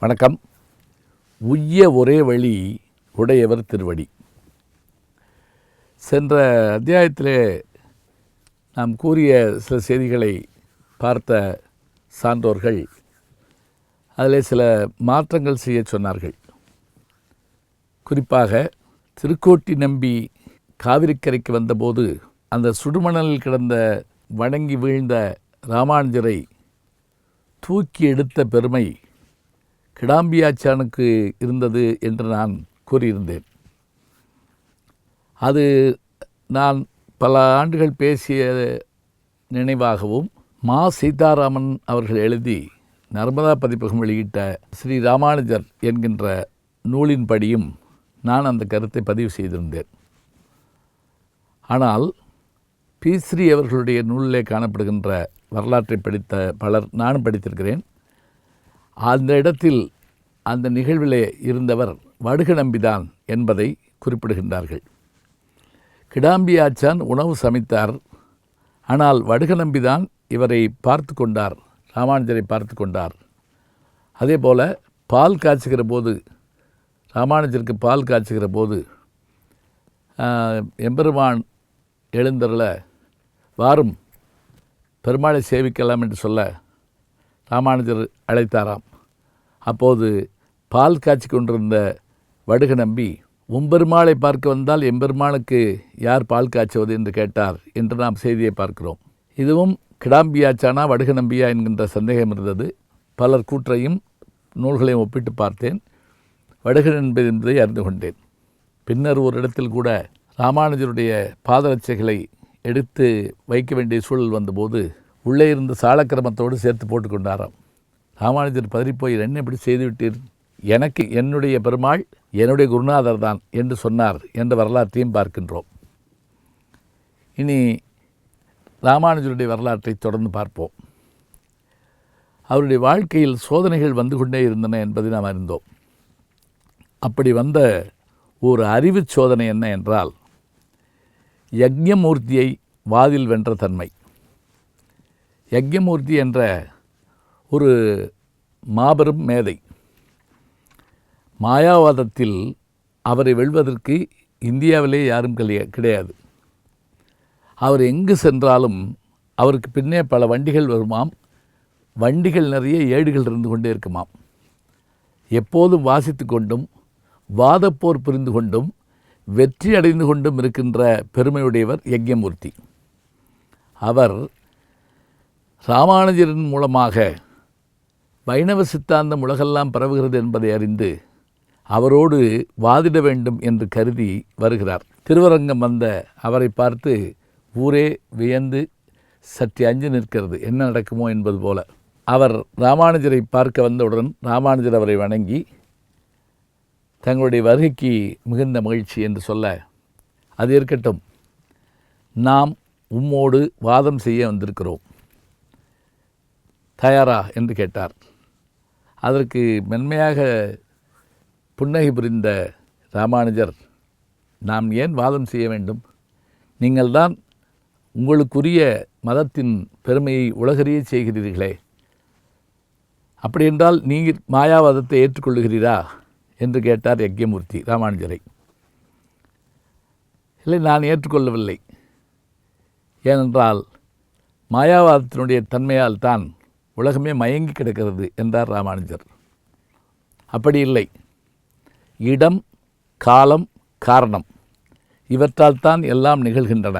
வணக்கம். உய்ய ஒரே வழி உடையவர் திருவடி. சென்ற அத்தியாயத்திலே நாம் கூறிய சில செய்திகளை பார்த்த சான்றோர்கள் அதில் சில மாற்றங்கள் செய்ய சொன்னார்கள். குறிப்பாக திருக்கோட்டி நம்பி காவிரிக்கரைக்கு வந்தபோது அந்த சுடுமணலில் கிடந்த வணங்கி வீழ்ந்த ராமானுஜரை தூக்கி எடுத்த பெருமை கிடாம்பியாச்சானுக்கு இருந்தது என்று நான் கூறியிருந்தேன். அது நான் பல ஆண்டுகள் பேசிய நினைவாகவும் மா சீதாராமன் அவர்கள் எழுதி நர்மதா பதிப்பகம் வெளியிட்ட ஸ்ரீ ராமானுஜர் என்கின்ற நூலின்படியும் நான் அந்த கருத்தை பதிவு செய்திருந்தேன். ஆனால் பி ஸ்ரீ அவர்களுடைய நூலிலே காணப்படுகின்ற வரலாற்றை படித்த பலர் நானும் படித்திருக்கிறேன். அந்த இடத்தில் அந்த நிகழ்விலே இருந்தவர் வடுக நம்பிதான் என்பதை குறிப்பிடுகின்றார்கள். கிடாம்பி ஆச்சான் உணவு சமைத்தார். ஆனால் வடுக நம்பிதான் இவரை பார்த்து கொண்டார் ராமானுஜரை பார்த்து கொண்டார். அதே போல் பால் காய்ச்சுகிற போது ராமானுஜருக்கு பால் காய்ச்சுகிற போது எம்பெருமான் எழுந்தரில் வாரும் பெருமாளை சேவிக்கலாம் என்று சொல்ல ராமானுஜர் அழைத்தாராம். அப்போது பால் காய்ச்சி கொண்டிருந்த வடுக நம்பி உம்பெருமாளை பார்க்க வந்தால் எம்பெருமாளுக்கு யார் பால் காய்ச்சுவது? என்று கேட்டார் என்று நாம் செய்தியை பார்க்கிறோம். இதுவும் கிடாம்பியாச்சானா வடுக நம்பியா என்கின்ற சந்தேகம் இருந்தது. பலர் கூற்றையும் நூல்களையும் ஒப்பிட்டு பார்த்தேன். வடுக நம்பி என்பதை அறிந்து கொண்டேன். பின்னர் ஒரு இடத்தில் கூட ராமானுஜருடைய பாதரட்சைகளை எடுத்து வைக்க வேண்டிய சூழல் வந்தபோது உள்ளே இருந்த சாலக்கிரமத்தோடு சேர்த்து போட்டுக்கொண்டாராம். ராமானுஜர் பதறிப்போய் என்ன இப்படி செய்துவிட்டீர்? எனக்கு என்னுடைய பெருமாள் என்னுடைய குருநாதர் தான் என்று சொன்னார் என்ற வரலாற்றையும் பார்க்கின்றோம். இனி ராமானுஜருடைய வரலாற்றை தொடர்ந்து பார்ப்போம். அவருடைய வாழ்க்கையில் சோதனைகள் வந்து கொண்டே இருந்தன என்பதை நாம் அறிந்தோம். அப்படி வந்த ஒரு அறிவு சோதனை என்ன என்றால் யக்ஞமூர்த்தியை வாதில் வென்ற தன்மை. யக்ஞமூர்த்தி என்ற ஒரு மாபெரும் மேதை மாயாவாதத்தில் அவரை வெல்வதற்கு இந்தியாவிலே யாரும் கிடையா- கிடையாது. அவர் எங்கு சென்றாலும் அவருக்கு பின்னே பல வண்டிகள் வருமாம். வண்டிகள் நிறைய ஏடுகள் இருந்து கொண்டே இருக்குமாம். எப்போதும் வாசித்து கொண்டும் வாதப்போர் புரிந்து கொண்டும் வெற்றி அடைந்து கொண்டும் இருக்கின்ற பெருமையுடையவர் யக்ஞமூர்த்தி. அவர் ராமானுஜரின் மூலமாக வைணவ சித்தாந்தம் உலகெல்லாம் பரவுகிறது என்பதை அறிந்து அவரோடு வாதிட வேண்டும் என்று கருதி வருகிறார். திருவரங்கம் வந்த அவரை பார்த்து ஊரே வியந்து சற்று அஞ்சு நிற்கிறது. என்ன நடக்குமோ என்பது போல. அவர் ராமானுஜரை பார்க்க வந்தவுடன் ராமானுஜர் அவரை வணங்கி தங்களுடைய வருகைக்கு மிகுந்த மகிழ்ச்சி என்று சொல்ல அது இருக்கட்டும். நாம் உம்மோடு வாதம் செய்ய வந்திருக்கிறோம். தயாரா என்று கேட்டார். அதற்கு மென்மையாக புன்னகை புரிந்த ராமானுஜர் நாம் ஏன் வாதம் செய்ய வேண்டும்? நீங்கள்தான் உங்களுக்குரிய மதத்தின் பெருமையை உலகறிய செய்கிறீர்களே. அப்படியென்றால் நீங்கள் மாயாவாதத்தை ஏற்றுக்கொள்ளுகிறீரா? என்று கேட்டார் யக்ஞமூர்த்தி ராமானுஜரை. இல்லை நான் ஏற்றுக்கொள்ளவில்லை. ஏனென்றால் மாயாவாதத்தினுடைய தன்மையால் தான் உலகமே மயங்கி கிடக்கிறது என்றார் ராமானுஜர். அப்படி இல்லை. இடம் காலம் காரணம் இவற்றால் தான் எல்லாம் நிகழ்கின்றன.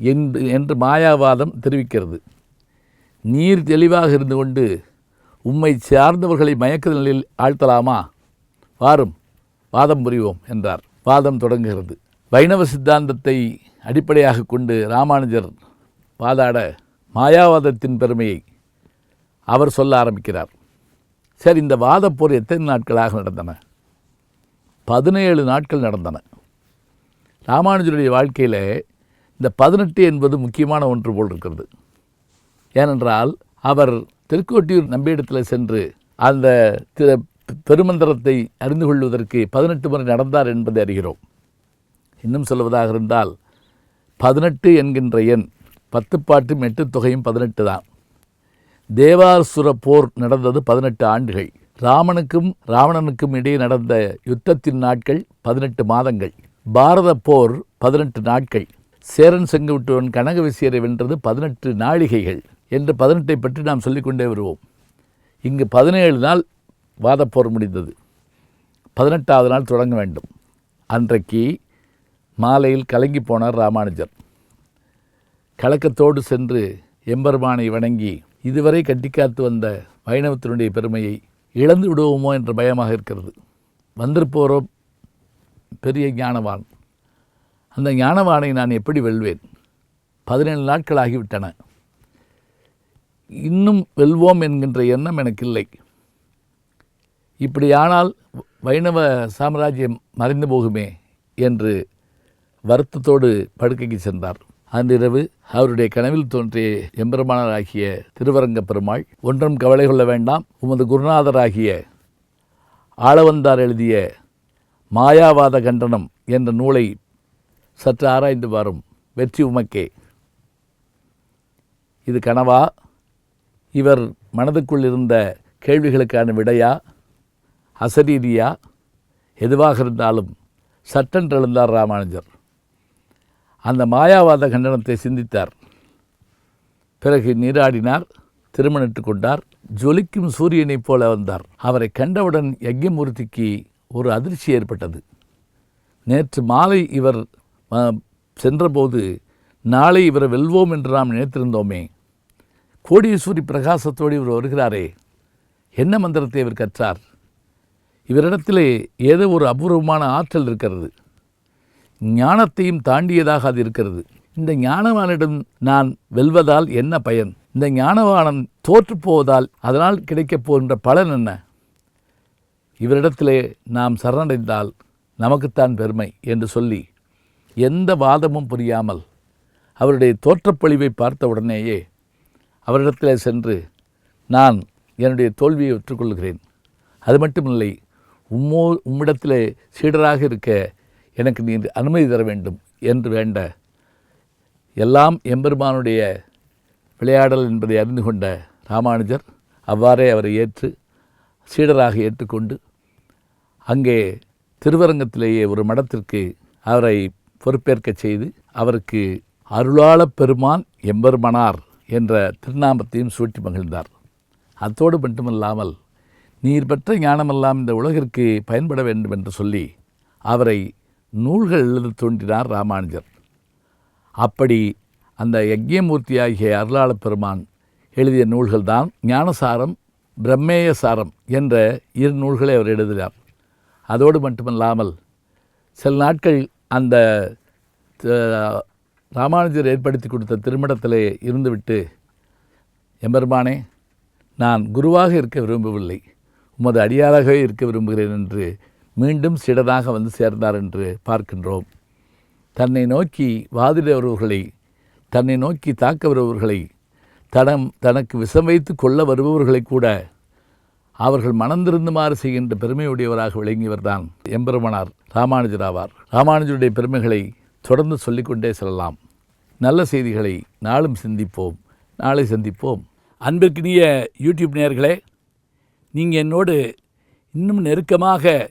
என்று என்று மாயாவாதம் தெரிவிக்கிறது. நீர் தெளிவாக இருந்து கொண்டு உம்மை சார்ந்தவர்களை மயக்க நிலையில் ஆழ்த்தலாமா? வாரும் வாதம் புரிவோம் என்றார். வாதம் தொடங்குகிறது. வைணவ சித்தாந்தத்தை அடிப்படையாக கொண்டு ராமானுஜர் வாதாட மாயாவாதத்தின் பெருமையை அவர் சொல்ல ஆரம்பிக்கிறார். சரி இந்த வாதப்போர் எத்தனை நாட்களாக நடந்தன? பதினேழு நாட்கள் நடந்தன. ராமானுஜருடைய வாழ்க்கையில் இந்த பதினெட்டு என்பது முக்கியமான ஒன்று போல் இருக்கிறது. ஏனென்றால் அவர் திருக்கோட்டியூர் நம்பியிடத்தில் சென்று அந்த திரு பெருமந்திரத்தை அறிந்து கொள்வதற்கு பதினெட்டு முறை நடந்தார் என்பதை அறிகிறோம். இன்னும் சொல்வதாக இருந்தால் பதினெட்டு என்கின்ற எண் பத்து பாட்டும் எட்டு தொகையும் பதினெட்டு தான். தேவாசுர போர் நடந்தது பதினெட்டு ஆண்டுகள். ராமனுக்கும் ராவணனுக்கும் இடையே நடந்த யுத்தத்தின் நாட்கள் பதினெட்டு மாதங்கள். பாரத போர் பதினெட்டு நாட்கள். சேரன் செங்குவிட்டுவன் கனக விசியரை வென்றது பதினெட்டு நாழிகைகள் என்று பதினெட்டை பற்றி நாம் சொல்லிக்கொண்டே வருவோம். இங்கு பதினேழு நாள் வாதப்போர் முடிந்தது. பதினெட்டாவது நாள் தொடங்க வேண்டும். அன்றைக்கு மாலையில் கலங்கி போனார் ராமானுஜர். கலக்கத்தோடு சென்று எம்பெருமானை வணங்கி இதுவரை கட்டிக்காத்து வந்த வைணவத்தினுடைய பெருமையை இழந்து விடுவோமோ என்ற பயமாக இருக்கிறது. வந்திருப்போரோ பெரிய ஞானவான். அந்த ஞானவானை நான் எப்படி வெல்வேன்? பதினேழு நாட்கள் ஆகிவிட்டன. இன்னும் வெல்வோம் என்கின்ற எண்ணம் எனக்கு இல்லை இப்படியானால் வைணவ சாம்ராஜ்யம் மறைந்து போகுமே என்று வருத்தத்தோடு படுக்கைக்கு சென்றார். அன்றிரவு அவருடைய கனவில் தோன்றிய எம்பெருமானராகிய திருவரங்க பெருமாள் ஒன்றும் கவலை கொள்ள வேண்டாம். உமது குருநாதராகிய ஆளவந்தார் எழுதிய மாயாவாத கண்டனம் என்ற நூலை சற்று ஆராய்ந்து வரும் வெற்றி உமக்கே. இது கனவா? இவர் மனதுக்குள் இருந்த கேள்விகளுக்கான விடையா? அசரீதியா? எதுவாக இருந்தாலும் சட்டென்றெழுந்தார் ராமானுஜர். அந்த மாயாவாத கண்டனத்தை சிந்தித்தார். பிறகு நீராடினார் திருமணிட்டு கொண்டார் ஜொலிக்கும் சூரியனைப் போல வந்தார். அவரை கண்டவுடன் யஜ்யமூர்த்திக்கு ஒரு அதிர்ச்சி ஏற்பட்டது. நேற்று மாலை இவர் சென்றபோது நாளை இவரை வெல்வோம் என்று நாம் நினைத்திருந்தோமே. கோடீஸ்வரி பிரகாசத்தோடு இவர் வருகிறாரே. என்ன மந்திரத்தை இவர் கற்றார்? இவரிடத்திலே ஏதோ ஒரு அபூர்வமான ஆற்றல் இருக்கிறது. ஞானத்தையும் தாண்டியதாக அது இருக்கிறது. இந்த ஞானவானிடம் நான் வெல்வதால் என்ன பயன்? இந்த ஞானவானம் தோற்று போவதால் அதனால் கிடைக்கப் போகின்ற பலன் என்ன? இவரிடத்திலே நாம் சரணடைந்தால் நமக்குத்தான் பெருமை என்று சொல்லி எந்த வாதமும் புரியாமல் அவருடைய தோற்றப்பொழிவை பார்த்த உடனேயே அவரிடத்திலே சென்று நான் என்னுடைய தோல்வியை ஒற்றுக்கொள்கிறேன். அது மட்டுமில்லை உம்மோ உம்மிடத்திலே சீடராக இருக்க எனக்கு நீ அனுமதி தர வேண்டும் என்று வேண்ட எல்லாம் எம்பெருமானுடைய விளையாடல் என்பதை அறிந்து கொண்ட ராமானுஜர் அவ்வாறே அவரை ஏற்று சீடராக ஏற்றுக்கொண்டு அங்கே திருவரங்கத்திலேயே ஒரு மடத்திற்கு அவரை பொறுப்பேற்கச் செய்து அவருக்கு அருளாளப் பெருமான் எம்பெருமனார் என்ற திருநாமத்தையும் சூட்டி மகிழ்ந்தார். அத்தோடு மட்டுமல்லாமல் நீர் பெற்ற ஞானமெல்லாம் இந்த உலகிற்கு பயன்பட வேண்டும் என்று சொல்லி அவரை நூல்கள் எழுத தோன்றினார் ராமானுஜர். அப்படி அந்த யஜ்யமூர்த்தியாகிய அருளாளப் பெருமான் எழுதிய நூல்கள்தான் ஞானசாரம் பிரம்மேய சாரம் என்ற இரு நூல்களை அவர் எழுதினார். அதோடு மட்டுமல்லாமல் சில நாட்கள் அந்த ராமானுஜர் ஏற்படுத்தி கொடுத்த திருமணத்திலே இருந்துவிட்டு எம்பெருமானே நான் குருவாக இருக்க விரும்பவில்லை. உமது அடியாராகவே இருக்க விரும்புகிறேன் என்று மீண்டும் சிடனாக வந்து சேர்ந்தார் என்று பார்க்கின்றோம். தன்னை நோக்கி வாதிட வருபவர்களை தன்னை நோக்கி தாக்க வருபவர்களை தனம் தனக்கு விஷம் வைத்து கொள்ள வருபவர்களை கூட அவர்கள் மணந்திருந்துமாறு செய்கின்ற பெருமையுடையவராக விளங்கியவர்தான் எம்பெருமனார் ராமானுஜர் ஆவார் ராமானுஜருடைய பெருமைகளை தொடர்ந்து சொல்லிக்கொண்டே செல்லலாம். நல்ல செய்திகளை நாளும் சிந்திப்போம் நாளை சந்திப்போம். அன்பிற்கினிய யூடியூப் நேயர்களே நீங்கள் என்னோடு இன்னும் நெருக்கமாக